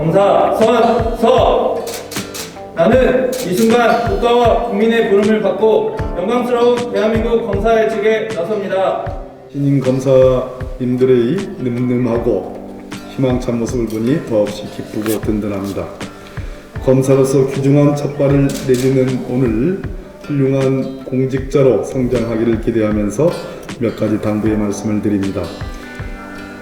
검사 선, 서! 나는 이 순간 국가와 국민의 부름을 받고 영광스러운 대한민국 검사의 직에 나섭니다. 신임 검사님들의 늠름하고 희망찬 모습을 보니 더없이 기쁘고 든든합니다. 검사로서 귀중한 첫발을 내딛는 오늘 훌륭한 공직자로 성장하기를 기대하면서 몇 가지 당부의 말씀을 드립니다.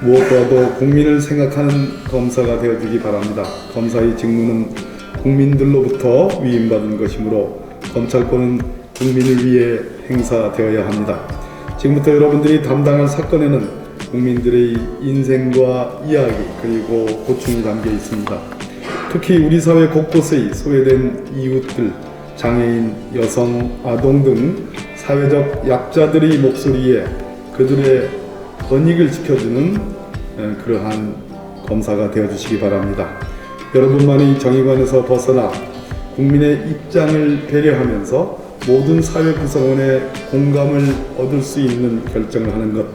무엇보다도 국민을 생각하는 검사가 되어주기 바랍니다. 검사의 직무는 국민들로부터 위임받은 것이므로 검찰권은 국민을 위해 행사되어야 합니다. 지금부터 여러분들이 담당할 사건에는 국민들의 인생과 이야기 그리고 고충이 담겨 있습니다. 특히 우리 사회 곳곳의 소외된 이웃들, 장애인, 여성, 아동 등 사회적 약자들의 목소리에 그들의 권익을 지켜주는 에, 그러한 검사가 되어주시기 바랍니다. 여러분만이 정의관에서 벗어나 국민의 입장을 배려하면서 모든 사회 구성원의 공감을 얻을 수 있는 결정을 하는 것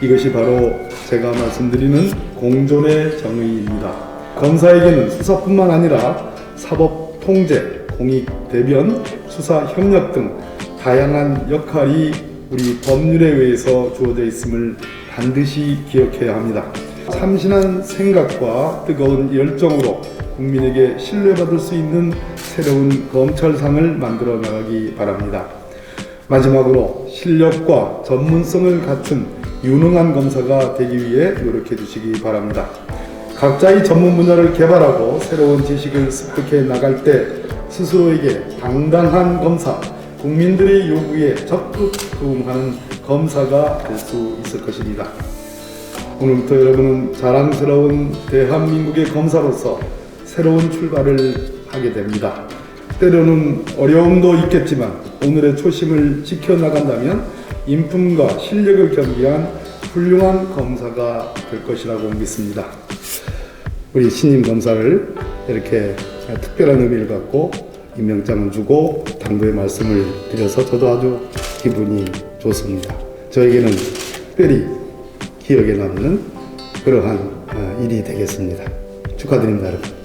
이것이 바로 제가 말씀드리는 공존의 정의입니다. 검사에게는 수사뿐만 아니라 사법 통제, 공익 대변, 수사 협력 등 다양한 역할이 우리 법률에 의해서 주어져 있음을 반드시 기억해야 합니다. 참신한 생각과 뜨거운 열정으로 국민에게 신뢰받을 수 있는 새로운 검찰상을 만들어 나가기 바랍니다. 마지막으로 실력과 전문성을 갖춘 유능한 검사가 되기 위해 노력해 주시기 바랍니다. 각자의 전문 분야를 개발하고 새로운 지식을 습득해 나갈 때 스스로에게 당당한 검사, 국민들의 요구에 적극 부응하는 검사가 될 수 있을 것입니다. 오늘부터 여러분은 자랑스러운 대한민국의 검사로서 새로운 출발을 하게 됩니다. 때로는 어려움도 있겠지만 오늘의 초심을 지켜나간다면 인품과 실력을 겸비한 훌륭한 검사가 될 것이라고 믿습니다. 우리 신임 검사를 이렇게 특별한 의미를 갖고 임명장을 주고 당부의 말씀을 드려서 저도 아주 기분이 좋습니다. 저에게는 특별히 기억에 남는 그러한 어, 일이 되겠습니다. 축하드립니다, 여러분.